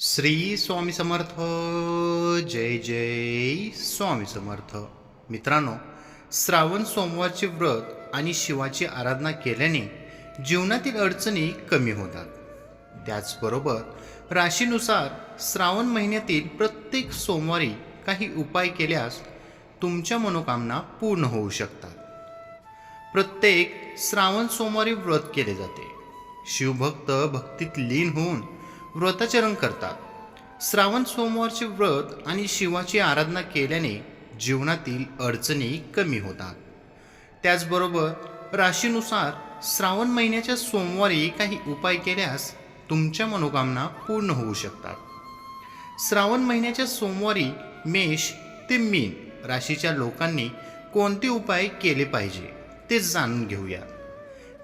श्री स्वामी समर्थ जय जय स्वामी समर्थ. मित्रांनो श्रावण सोमवारचे व्रत आणि शिवाची आराधना केल्याने जीवनातील अडचणी कमी होतात. त्याचबरोबर राशीनुसार श्रावण महिन्यातील प्रत्येक सोमवारी काही उपाय केल्यास तुमच्या मनोकामना पूर्ण होऊ शकतात. प्रत्येक श्रावण सोमवारी व्रत केले जाते. शिवभक्त भक्तीत लीन होऊन व्रताचरण करतात. श्रावण सोमवारचे व्रत आणि शिवाची आराधना केल्याने जीवनातील अडचणी कमी होतात. त्याचबरोबर राशीनुसार श्रावण महिन्याच्या सोमवारी काही उपाय केल्यास तुमच्या मनोकामना पूर्ण होऊ शकतात. श्रावण महिन्याच्या सोमवारी मेष ते मीन राशीच्या लोकांनी कोणते उपाय केले पाहिजे ते जाणून घेऊया.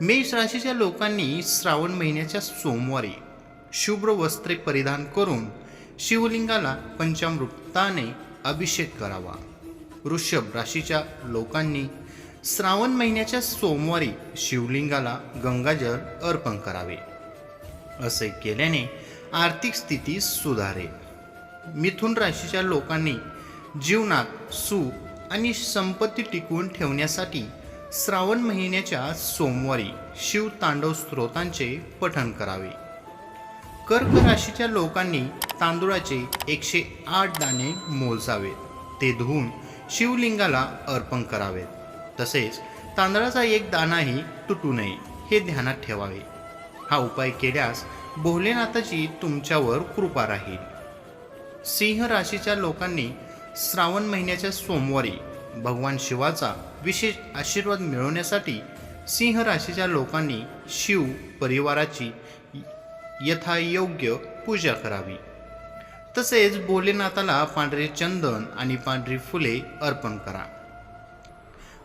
मेष राशीच्या लोकांनी श्रावण महिन्याच्या सोमवारी शुभ्र वस्त्रे परिधान करून शिवलिंगाला पंचामृताने अभिषेक करावा. वृषभ राशीच्या लोकांनी श्रावण महिन्याच्या सोमवारी शिवलिंगाला गंगाजल अर्पण करावे. असे केल्याने आर्थिक स्थिती सुधारेल. मिथुन राशीच्या लोकांनी जीवनात सुख आणि संपत्ती टिकवून ठेवण्यासाठी श्रावण महिन्याच्या सोमवारी शिव तांडव स्त्रोतांचे पठण करावे. कर्क राशीच्या लोकांनी तांदूळाचे एकशे आठ दाणे मोजावेत. ते धुवून शिवलिंगाला अर्पण करावेत. तसेच तांदळाचा एक दाणाही तुटू नये हे ध्यानात ठेवावे. हा उपाय केल्यास भोलेनाथाची तुमच्यावर कृपा राहील. सिंह राशीच्या लोकांनी श्रावण महिन्याच्या सोमवारी भगवान शिवाचा विशेष आशीर्वाद मिळवण्यासाठी सिंह राशीच्या लोकांनी शिव परिवाराची यथायोग्य पूजा करावी. तसेच भोलेनाथाला पांढरे चंदन आणि पांढरी फुले अर्पण करा.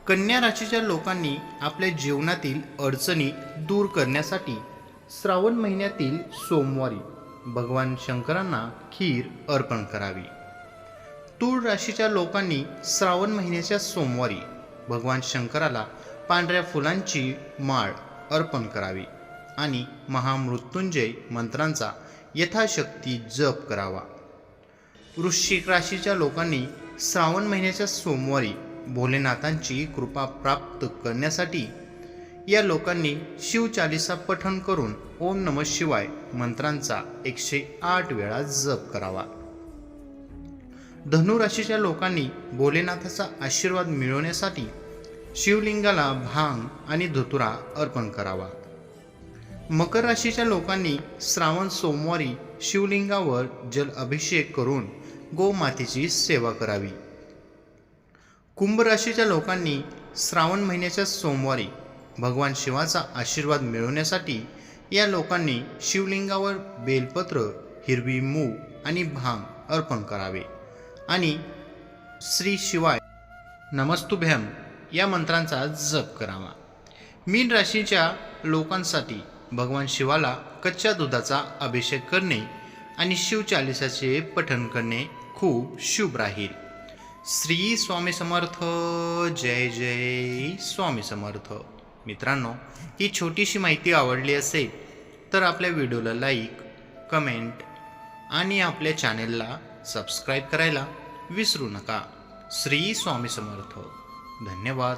कन्या राशीच्या लोकांनी आपल्या जीवनातील अडचणी दूर करण्यासाठी श्रावण महिन्यातील सोमवारी भगवान शंकरांना खीर अर्पण करावी. तूळ राशीच्या लोकांनी श्रावण महिन्याच्या सोमवारी भगवान शंकराला पांढऱ्या फुलांची माळ अर्पण करावी. आणि महामृत्युंजय मंत्रांचा यथाशक्ती जप करावा. वृश्चिक राशीच्या लोकांनी श्रावण महिन्याच्या सोमवारी भोलेनाथांची कृपा प्राप्त करण्यासाठी या लोकांनी शिवचालिसा पठण करून ओम नम शिवाय मंत्रांचा एकशे आठ वेळा जप करावा. धनुराशीच्या लोकांनी भोलेनाथाचा आशीर्वाद मिळवण्यासाठी शिवलिंगाला भांग आणि धुतुरा अर्पण करावा. मकर राशीच्या लोकांनी श्रावण सोमवारी शिवलिंगावर जल अभिषेक करून गोमातेची सेवा करावी. कुंभ राशीच्या लोकांनी श्रावण महिन्याच्या सोमवारी भगवान शिवाचा आशीर्वाद मिळवण्यासाठी या लोकांनी शिवलिंगावर बेलपत्र हिरवी मूग आणि भांग अर्पण करावे आणि श्री शिवाय नमस्तुभ्यम या मंत्रांचा जप करावा. मीन राशीच्या लोकांसाठी भगवान शिवाला कच्च्या दुधाचा अभिषेक करणे आणि शिवचालिसाचे पठण करणे खूप शुभ राहील. श्री स्वामी समर्थ जय जय स्वामी समर्थ. मित्रांनो ही छोटीशी माहिती आवडली असेल तर आपल्या व्हिडिओला लाईक कमेंट आणि आपल्या चॅनेलला सबस्क्राईब करायला विसरू नका. श्री स्वामी समर्थ. धन्यवाद.